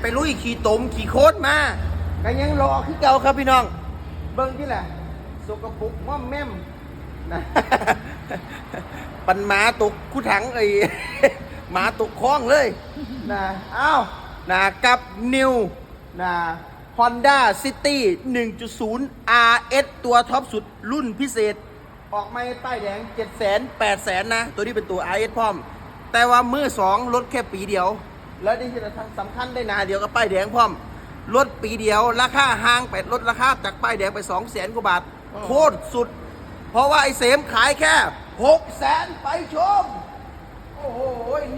ไปลุยขี่ตมขี่โคตรมาก็ยังรอคือเก่าครับพี่น้อง เบิ่งที่แหละสกปรกม่อมแม่มนะปันหมาตกคู่ถังไอ้หมาตกคลองเลยนะอ้าวนะกับนิวนะ Honda City 1.0 RS ตัวท็อปสุดรุ่นพิเศษ ออกไม่ป้ายแดง7 0 0 0 0 8 0 0 0นะ ตัวนี้เป็นตัว RS พร้อม แต่ว่ามือสองลดแค่ปีเดียว แล้วนี่จะสำคัญได้นาเดียวกับป้ายแดงพร้อมลดปีเดียวราคาห้างไปลดราคาจากป้ายแดงไป2 0 0 0 0 0กว่าบาท โคตรสุด เพราะว่าไอ้เสมขายแค่6 0 0 0 0 0ไปชม โอ้โห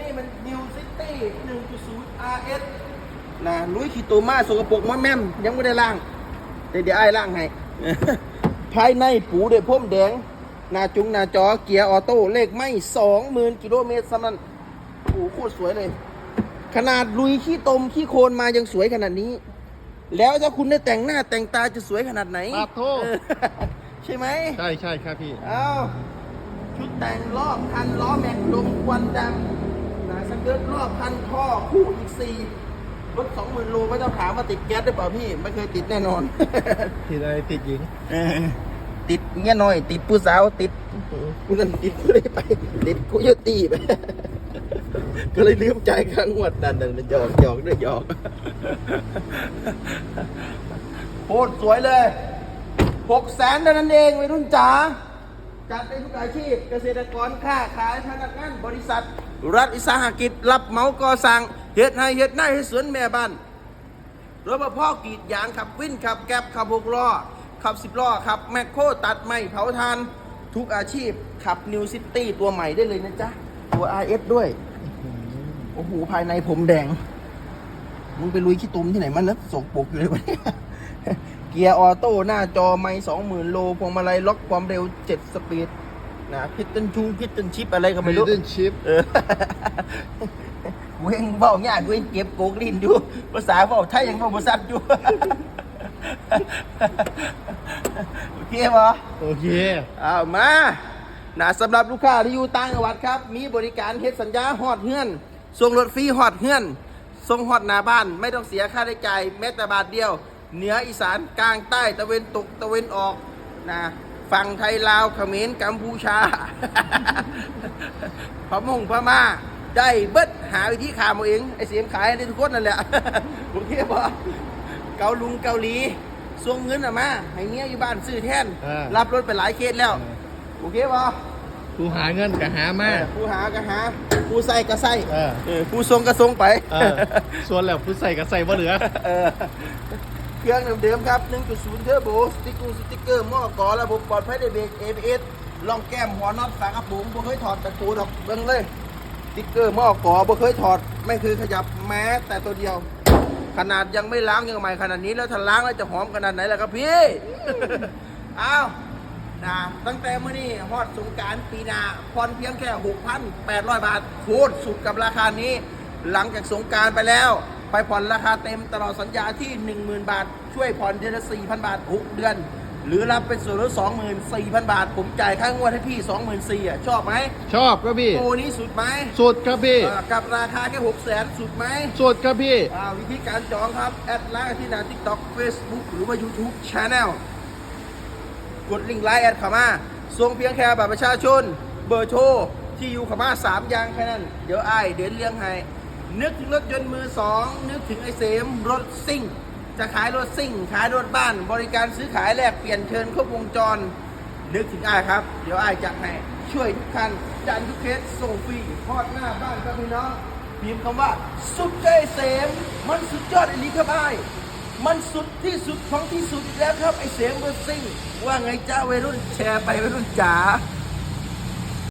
นี่มัน New City 1.0 RS นะลุยขี้ตัวมาสกปรกมาแม่ม ยังไม่ได้ล้างเดี๋ยวเดี๋ยวไอ้ายล้างให้ ภายในปูด้วยพ่มแดง หน้าจุงหน้าจอเกียร์ออโต้เลขไม่สองหมื่นกิโลเมตรสำนันโอ้โหโคตรสวยเลย ขนาดลุยขี้ตมขี้โคลนมายังสวยขนาดนี้ แล้วถ้าคุณได้แต่งหน้าแต่งตาจะสวยขนาดไหนปาโทเออใช่ไหมใช่ใช่ครับพี่เอาชุดแต่งรอบคันล้อแม็กลมควันดำนะสเกิร์ตรอบคันท่อคู่อีกสี่รถสองหมื่นโลไม่ต้องถามว่าติดแก๊สหรือเปล่าพี่ ไม่เคยติดแน่นอน ติดอะไรติดหญิงเออติดเงี้ยหน่อย ติดผู้สาวติดกูนั่นติดกูเลยไป ติดกูโยตีไป ก็เลยลืมใจายค่างวดนั่นนั่นหยอกหยอกด้วยหยอกโคตรสวยเลยหกแสนเท่านั้นเองวัยรุ่นจ๋าจัดได้ทุกอาชีพเกษตรกรค้าขายพนักงานบริษัท รัฐวิสาหกิจ รับเหมาก่อสร้างเฮ็ดให้เฮ็ดหน้าให้สวนแม่บ้านรถมาพ่อกรีดยางขับวิ่นขับแก๊บขับหกล้อขับสิบล้อขับแมคโครตัดไม้เผาทานทุกอาชีพขับนิวซิตี้ตัวใหม่ได้เลยนะจ๊ะ ตัว RS ด้วย โอ้โหภายในผมแดง มึงไปลุยขี้ตุมที่ไหนมันนะสกปรกอยู่เลยวะเนี่ยเกียร์ออโต้หน้าจอไม่สองหมื่นโลพวงมาลัยล็อกความเร็วเจ็ดสปีดนะพิตตันชูพิตตันชิปอะไรก็ไม่รู้ Hidden Chip เออกูเองเบาเนี่ยกูเองเก็บโกกลิ้นอยู่ภาษาเบาไทยยังเบาภาษาอยู่โอเคปะโอเคเอามานะสำหรับลูกค้าที่อยู่ต่างจังหวัดครับ มีบริการเฮ็ดสัญญาฮอดเฮือน ส่งรถฟรีฮอดเฮือนส่งฮอดหน้าบ้าน ไม่ต้องเสียค่าใช้จ่ายแม้แต่บาทเดียว เหนืออีสานกลางใต้ตะเวนตกตะเวนออกนะฝั่งไทยลาวเขมรกัมพูชาพม่งพม่าได้เบิดหาวิธีขายเอาเองไอเสียมขายได้ทุกคนนั่นแหละโอเคปะเกาลุงเกาหลีส่งเงินอะมาให้เมียอยู่บ้านซื้อแทนอ่ารับรถไปหลายเคสแล้วโอเคปะ ผู้หาเงินกับหามาเออผู้หาก็หาผู้ใส่ก็ใส่เออเออผู้ทรงก็ทรงไปเออส่วนแล้วผู้ใส่กับใส่บ่เหลือ เออเครื่องเดิมๆครับ 1.0 เทอร์โบ สติ๊กเกอร์สติ๊กเกอร์หม้อกอระบบปลอดภัยในเบรก ABS ลองแก้มหัวน็อตฝากระโปรงบ่เคยถอดแต่ตัวดอกเบิ่งเลย สติ๊กเกอร์หม้อกอบ่เคยถอด ไม่เคยขยับแม้แต่ตัวเดียว ขนาดยังไม่ล้างยังใหม่ขนาดนี้แล้วถ้าล้างแล้วจะหอมขนาดไหนล่ะครับพี่ อ้าว นะตั้งแต่เมื่อนี้ฮอดสงกรารปีหน้าผ่อนเพียงแค่ 6,800 บาทโคตรสุดกับราคานี้ หลังจากสงกรารไปแล้ว ไปผ่อนราคาเต็มตลอดสัญญาที่ 10,000 บาท ช่วยผ่อนเดือนละ4,000 บาท 6 เดือน หรือรับเป็นส่วนลด24,000 บาท ผมจ่ายค่างวดให้พี่ 24,000อะชอบไหมชอบครับพี่โอ้นี้สุดไหมสุดครับพี่อ่ากับราคาแค่600,000สุดไหม สุดครับพี่ อ่าวิธีการจองครับ แอดไลน์ที่หน้า TikTok Facebook หรือว่า YouTube Channel กดลิงก์ไลน์แอดเข้ามาส่งเพียงแค่บัตรประชาชน เบอร์โทรที่อยู่เข้ามาสามอย่างแค่นั้น เดี๋ยวไอ้เดี๋ยวเลี้ยงให้ นึกถึงรถยนต์มือสองนึกถึงไอเสมรถซิ่ง จะขายรถซิ่ง ขายรถบ้าน บริการซื้อขายแลกเปลี่ยนเชิญครบวงจร นึกถึงไอ้ครับ เดี๋ยวไอ้จัดให้ช่วยทุกคันจันทุกเคสส่งฟรีทอดหน้าบ้านครับพี่น้องพิมพ์คำว่า สุดใจเสม มันสุดยอดอ้ลีครับไอ้าย มันสุดที่สุดของที่สุดแล้วครับไอเสียงรถซิ่งว่าไงจ้าวัยรุ่นแชร์ไปวัยรุ่นจ๋า